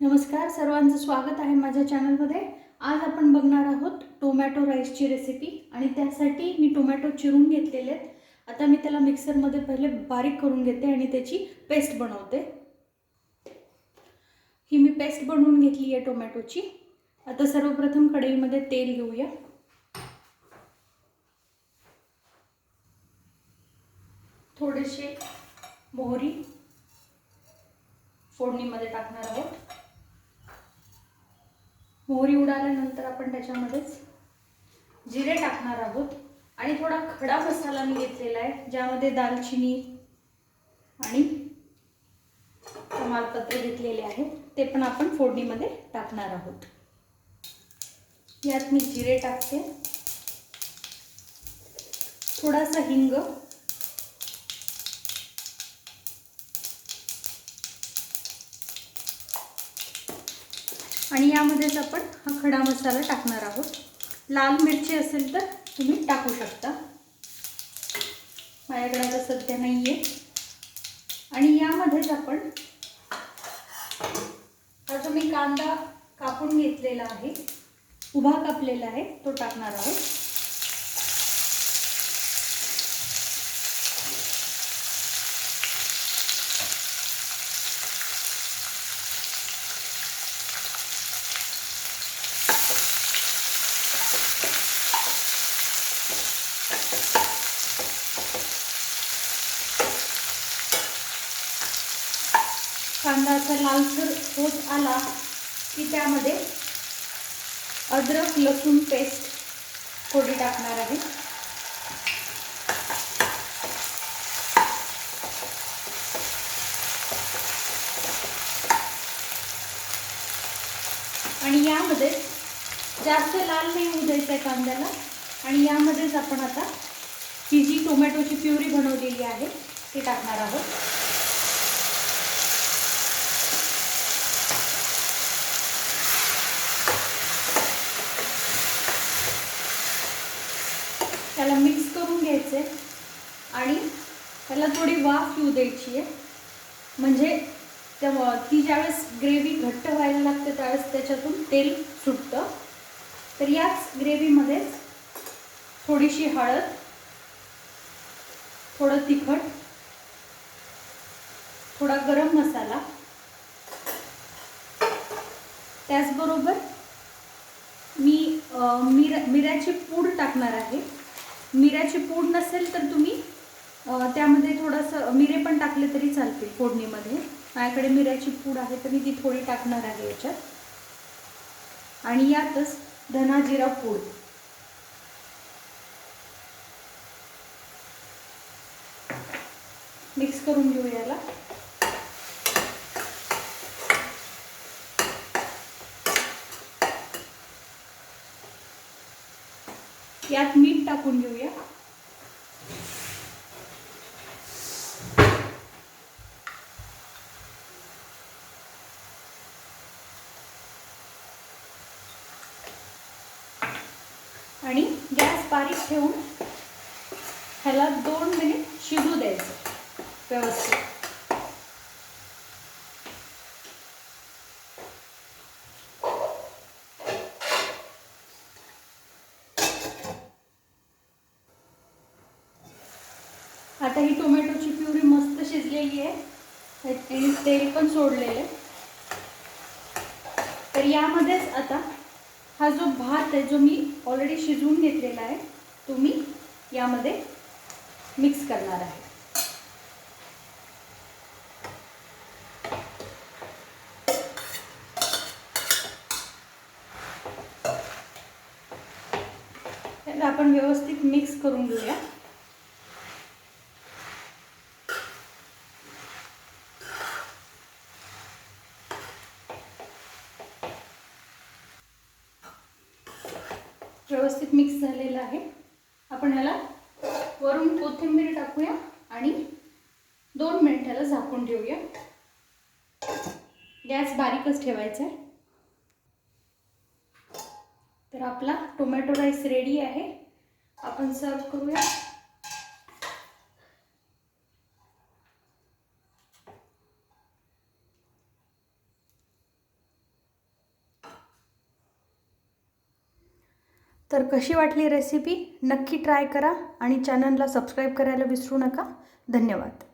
नमस्कार सर्वांचं स्वागत आहे माझ्या चॅनलमध्ये. आज आपण बघणार आहोत टोमॅटो राईसची रेसिपी आणि त्यासाठी मी टोमॅटो चिरून घेतलेले आहेत. आता मी त्याला मिक्सरमध्ये पहिले बारीक करून घेते आणि त्याची पेस्ट बनवते. ही मी पेस्ट बनवून घेतली आहे टोमॅटोची. आता सर्वप्रथम कढईमध्ये तेल घेऊया. थोडेसे मोहरी फोडणीमध्ये टाकणार आहोत. मोहरी उडाल्यानंतर आपण त्याच्यामध्येच जिरे टाकणार आहोत. आणि थोडा खडा मसाला मी घेतलेला आहे ज्यामध्ये दालचिनी आणि तमालपत्र घेतलेले आहेत ते पण आपण फोडणीमध्ये टाकणार आहोत. यात मी जिरे टाकते. थोडासा हिंग आणि यामध्येच आपण हा खडा मसाला टाकणार आहोत. लाल मिरची असेल तर तुम्ही टाकू शकता. माझ्याकडे आता सध्या नाही आहे आणि यामध्येच आपण हा जो मी कांदा कापून घेतलेला आहे उभा कापलेला आहे तो टाकणार आहोत. कांदा असा लालसर होत आला की त्यामध्ये अद्रक लसूण पेस्ट थोडी टाकणार आहे. आणि यामध्ये जास्त लाल नाही होऊ द्यायचं आहे कांद्याला. आणि यामध्येच आपण आता ही जी टोमॅटोची प्युरी बनवलेली आहे ती टाकणार आहोत त्याला मिक्स करून घ्यायचं आहे आणि त्याला थोडी वाफ येऊ द्यायची आहे. म्हणजे त्या ती ज्यावेळेस ग्रेव्ही घट्ट व्हायला लागते त्यावेळेस त्याच्यातून तेल सुटतं. तर याच ग्रेव्हीमध्येच थोडीशी हळद थोडं तिखट थोडा गरम मसाला. त्याचबरोबर मी अं, मिर मिऱ्याची पूड टाकणार आहे. मिऱ्याची पूड नसेल तर तुम्ही त्यामध्ये थोडंसं मिरे पण टाकले तरी चालतील फोडणीमध्ये. माझ्याकडे मिऱ्याची पूड आहे तर मी ती थोडी टाकणार आहे याच्यात. आणि यातच धना जिरा पूड. मिक्स करून घेऊ याला. यात मीठ टाकून घेऊया. आणि गॅस बारीक ठेवून ह्याला दोन मिनिट शिजू द्यायचं व्यवस्थित. आता ही टोमॅटोची प्युरी मस्त शिजलेली आहे. आणि तेल पण सोडलेलं. तर यामध्येच आता हा जो भात आहे जो मी ऑलरेडी शिजवून घेतलेला आहे तो मी यामध्ये मिक्स करणार आहे. त्याला आपण व्यवस्थित मिक्स करून घेऊया. व्यवस्थित मिक्स झालेलं आहे. आपण ह्याला वरून कोथिंबीर टाकूया आणि दोन मिनिट ह्याला झाकून ठेवूया. गॅस बारीकच ठेवायचा आहे. तर आपला टोमॅटो राईस रेडी आहे. आपण सर्व करूया. तर कशी वाटली रेसिपी नक्की ट्राय करा आणि चॅनलला सबस्क्राईब करायला विसरू नका. धन्यवाद.